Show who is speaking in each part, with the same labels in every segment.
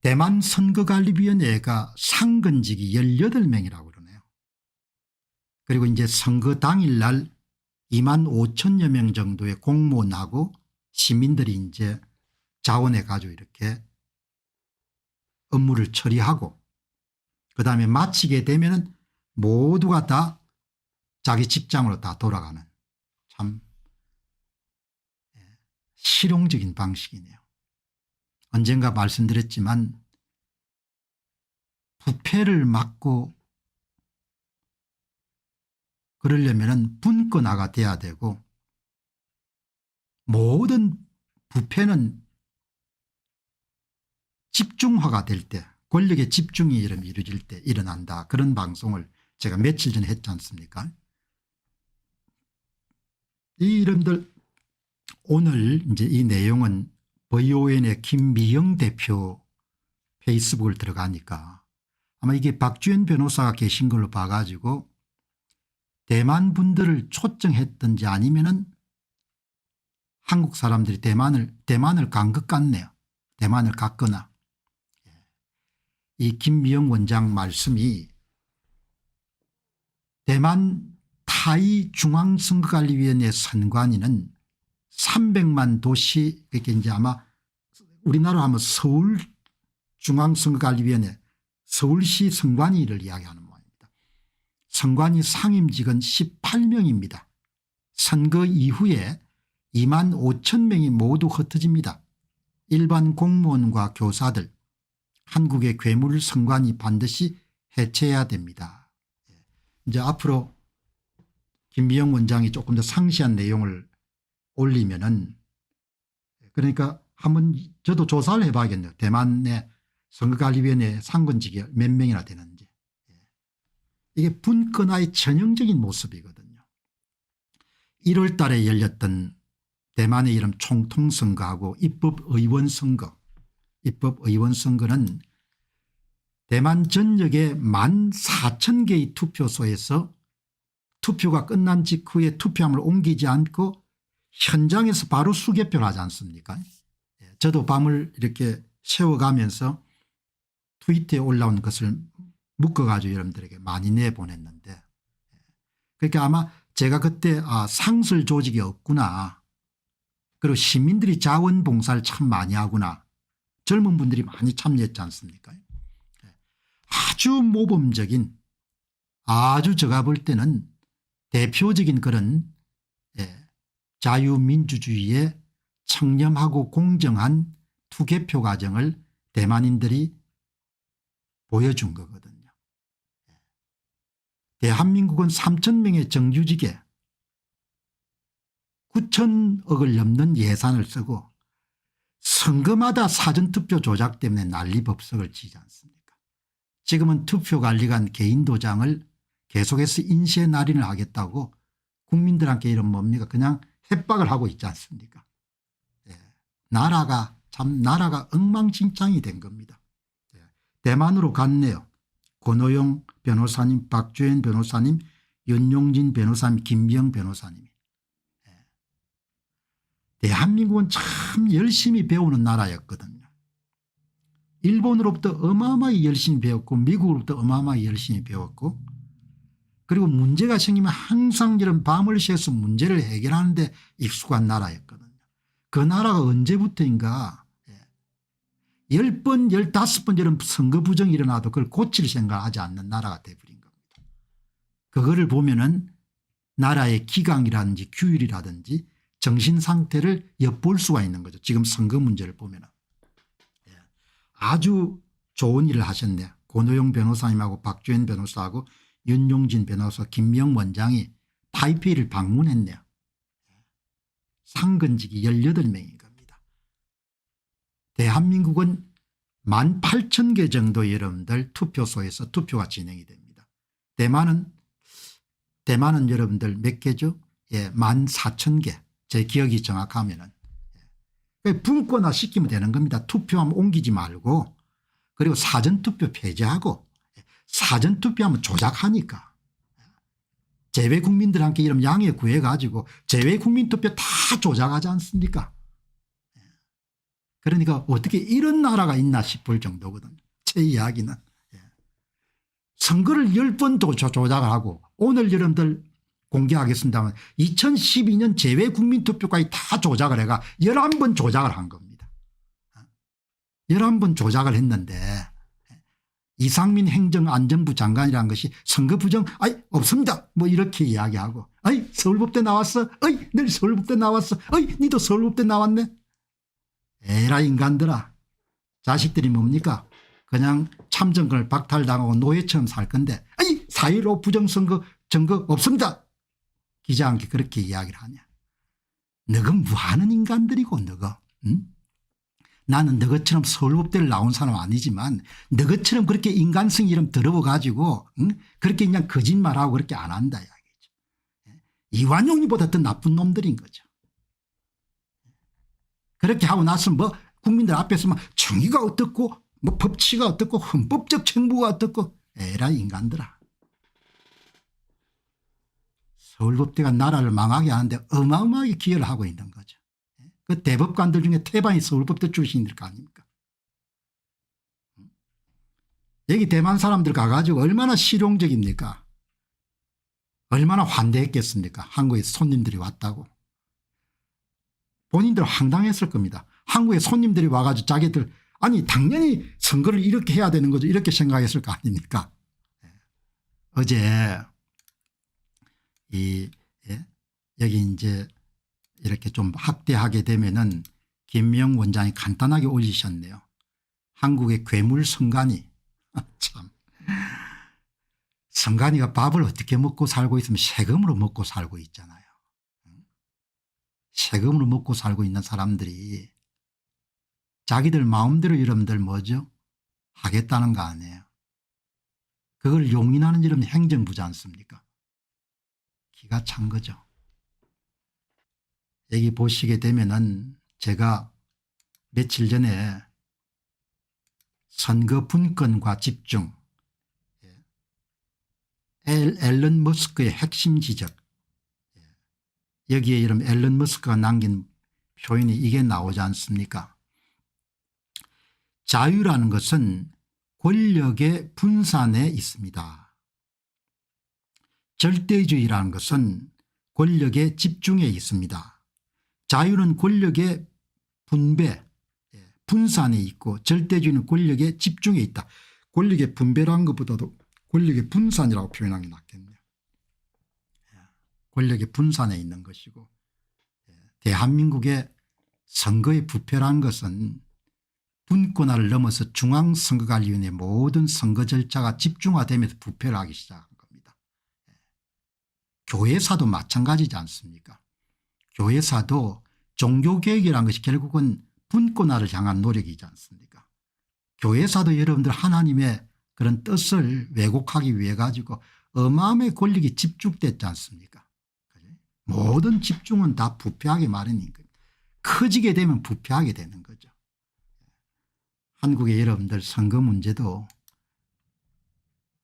Speaker 1: 대만 선거관리위원회가 상근직이 18명이라고 그러네요. 그리고 이제 선거 당일날 2만 5천여 명 정도의 공무원하고 시민들이 이제 자원해 가지고 이렇게 업무를 처리하고 그다음에 마치게 되면은 모두가 다 자기 직장으로 다 돌아가는 참 예, 실용적인 방식이네요. 언젠가 말씀드렸지만 부패를 막고 그러려면 분권화가 돼야 되고 모든 부패는 집중화가 될 때 권력의 집중이 이루어질 때 일어난다. 그런 방송을 제가 며칠 전에 했지 않습니까? 이 이름들 오늘 이제 이 내용은 VON의 김미영 대표 페이스북을 들어가니까 아마 이게 박주현 변호사가 계신 걸로 봐가지고 대만 분들을 초청했든지 아니면은 한국 사람들이 대만을 대만을 간 것 같네요. 대만을 갔거나 예. 이 김미영 원장 말씀이 대만 타이 중앙선거관리위원회 선관위는 300만 도시 그게 이제 아마 우리나라 하면 서울 중앙선거관리위원회 서울시 선관위를 이야기하는 모양입니다. 선관위 상임직은 18명입니다. 선거 이후에 2만 5천 명이 모두 흩어집니다. 일반 공무원과 교사들 한국의 괴물 선관위 반드시 해체해야 됩니다. 예. 이제 앞으로 김미영 원장이 조금 더 상세한 내용을 올리면은 그러니까 한번 저도 조사를 해봐야겠네요. 대만의 선거관리위원회 상근직이 몇 명이나 되는지. 예. 이게 분권화의 전형적인 모습이거든요. 1월 달에 열렸던 대만의 이름 총통선거하고 입법의원 선거 입법의원 선거는 대만 전역의 1만 4천 개의 투표소에서 투표가 끝난 직후에 투표함을 옮기지 않고 현장에서 바로 수개표를 하지 않습니까? 예, 저도 밤을 이렇게 세워가면서 트위터에 올라온 것을 묶어가지고 여러분들에게 많이 내보냈는데 예, 그러니까 아마 제가 그때 아 상설 조직이 없구나 그리고 시민들이 자원봉사를 참 많이 하구나 젊은 분들이 많이 참여했지 않습니까? 예, 아주 모범적인 아주 제가 볼 때는 대표적인 그런 예, 자유민주주의의 청렴하고 공정한 투개표 과정을 대만인들이 보여준 거거든요. 예. 대한민국은 3천 명의 정규직에 9천억을 넘는 예산을 쓰고 선거마다 사전투표 조작 때문에 난리법석을 지지 않습니까 지금은 투표관리관 개인 도장을 계속해서 인쇄 날인을 하겠다고 국민들한테 이런 뭡니까 그냥 협박을 하고 있지 않습니까 예. 나라가 참 나라가 엉망진창이 된 겁니다. 예. 대만으로 갔네요. 권호영 변호사님 박주현 변호사님 윤용진 변호사님 김병 변호사님 예. 대한민국은 참 열심히 배우는 나라였거든요. 일본으로부터 어마어마하게 열심히 배웠고 미국으로부터 어마어마하게 열심히 배웠고 그리고 문제가 생기면 항상 이런 밤을 새서 문제를 해결하는데 익숙한 나라였거든요. 그 나라가 언제부터인가 예. 10번 15번 이런 선거 부정이 일어나도 그걸 고칠 생각하지 않는 나라가 돼버린 겁니다. 그거를 보면은 나라의 기강이라든지 규율이라든지 정신 상태를 엿볼 수가 있는 거죠. 지금 선거 문제를 보면은. 예. 아주 좋은 일을 하셨네요. 고노영 변호사님하고 박주현 변호사하고 윤용진 변호사 김명 원장이 타이페이를 방문했네요. 상근직이 18명인 겁니다. 대한민국은 1만 8천 개 정도 여러분들 투표소에서 투표가 진행이 됩니다. 대만은 대만은 여러분들 몇 개죠? 예, 1만 4천 개. 제 기억이 정확하면은. 예. 분권화 시키면 되는 겁니다. 투표함 옮기지 말고 그리고 사전투표 폐지하고 사전투표하면 조작하니까 제외 국민들한테 이런 양해 구해 가지고 제외 국민투표 다 조작하지 않습니까 그러니까 어떻게 이런 나라가 있나 싶을 정도거든요. 제 이야기는. 예. 선거를 열번 조작을 하고 오늘 여러분들 공개하겠습니다만 2012년 제외 국민투표까지 다 조작을 해가 11번 조작을 한 겁니다. 11번 조작을 했는데 이상민 행정안전부 장관이라는 것이 선거 부정 아이 없습니다. 뭐 이렇게 이야기하고 아이 서울법대 나왔어? 어이 내일 서울법대 나왔어? 어이 니도 서울법대 나왔네? 에라 인간들아. 자식들이 뭡니까? 그냥 참정권을 박탈당하고 노예처럼 살 건데 아이 4.15 부정선거 증거 없습니다. 기자한테 그렇게 이야기를 하냐. 너건 뭐하는 인간들이고 너가? 응? 나는 너것처럼 서울법대를 나온 사람 아니지만 너것처럼 그렇게 인간성이 좀 더러워 가지고 응? 그렇게 그냥 거짓말하고 그렇게 안 한다 이야기죠. 예? 이완용이보다 더 나쁜 놈들인 거죠. 그렇게 하고 나서 뭐 국민들 앞에서 막 정의가 어떻고 뭐 법치가 어떻고 헌법적 정부가 어떻고 에라 인간들아. 서울법대가 나라를 망하게 하는데 어마어마하게 기여를 하고 있는 거죠. 그 대법관들 중에 태반이 서울법대 출신일 거 아닙니까? 여기 대만 사람들 가가지고 얼마나 실용적입니까? 얼마나 환대했겠습니까? 한국에 손님들이 왔다고. 본인들 황당했을 겁니다. 한국에 손님들이 와가지고 자기들 아니 당연히 선거를 이렇게 해야 되는 거죠. 이렇게 생각했을 거 아닙니까? 예. 어제 이 예? 여기 이제 이렇게 좀 확대하게 되면은 김명 원장이 간단하게 올리셨네요. 한국의 괴물 성간이 참 성간이가 밥을 어떻게 먹고 살고 있으면 세금으로 먹고 살고 있잖아요. 세금으로 먹고 살고 있는 사람들이 자기들 마음대로 여러분들 뭐죠? 하겠다는 거 아니에요. 그걸 용인하는 이름 행정부지 않습니까? 기가 찬 거죠. 여기 보시게 되면은 제가 며칠 전에 선거 분권과 집중 예. 엘, 앨런 머스크의 핵심 지적 예. 여기에 이런 앨런 머스크가 남긴 표현이 이게 나오지 않습니까 자유라는 것은 권력의 분산에 있습니다. 절대주의라는 것은 권력의 집중에 있습니다. 자유는 권력의 분배, 예, 분산에 있고 절대주의는 권력의 집중에 있다. 권력의 분배라는 것보다도 권력의 분산이라고 표현하는 게 낫겠네요. 예, 권력의 분산에 있는 것이고 예, 대한민국의 선거의 부패라는 것은 분권화를 넘어서 중앙선거관리위원회 모든 선거 절차가 집중화되면서 부패를 하기 시작한 겁니다. 교회사도 마찬가지지 않습니까 교회사도 종교개혁이라는 것이 결국은 분권화를 향한 노력이지 않습니까? 교회사도 여러분들 하나님의 그런 뜻을 왜곡하기 위해 가지고 어마어마한 권력이 집중됐지 않습니까? 모든 집중은 다 부패하게 거예요. 커지게 되면 부패하게 되는 거죠. 한국의 여러분들 선거 문제도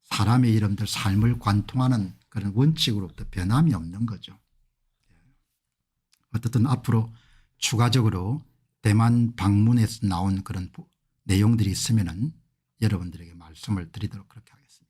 Speaker 1: 사람의 여러분들 삶을 관통하는 그런 원칙으로부터 변함이 없는 거죠. 어떻든 앞으로 추가적으로 대만 방문에서 나온 그런 내용들이 있으면 여러분들에게 말씀을 드리도록 그렇게 하겠습니다.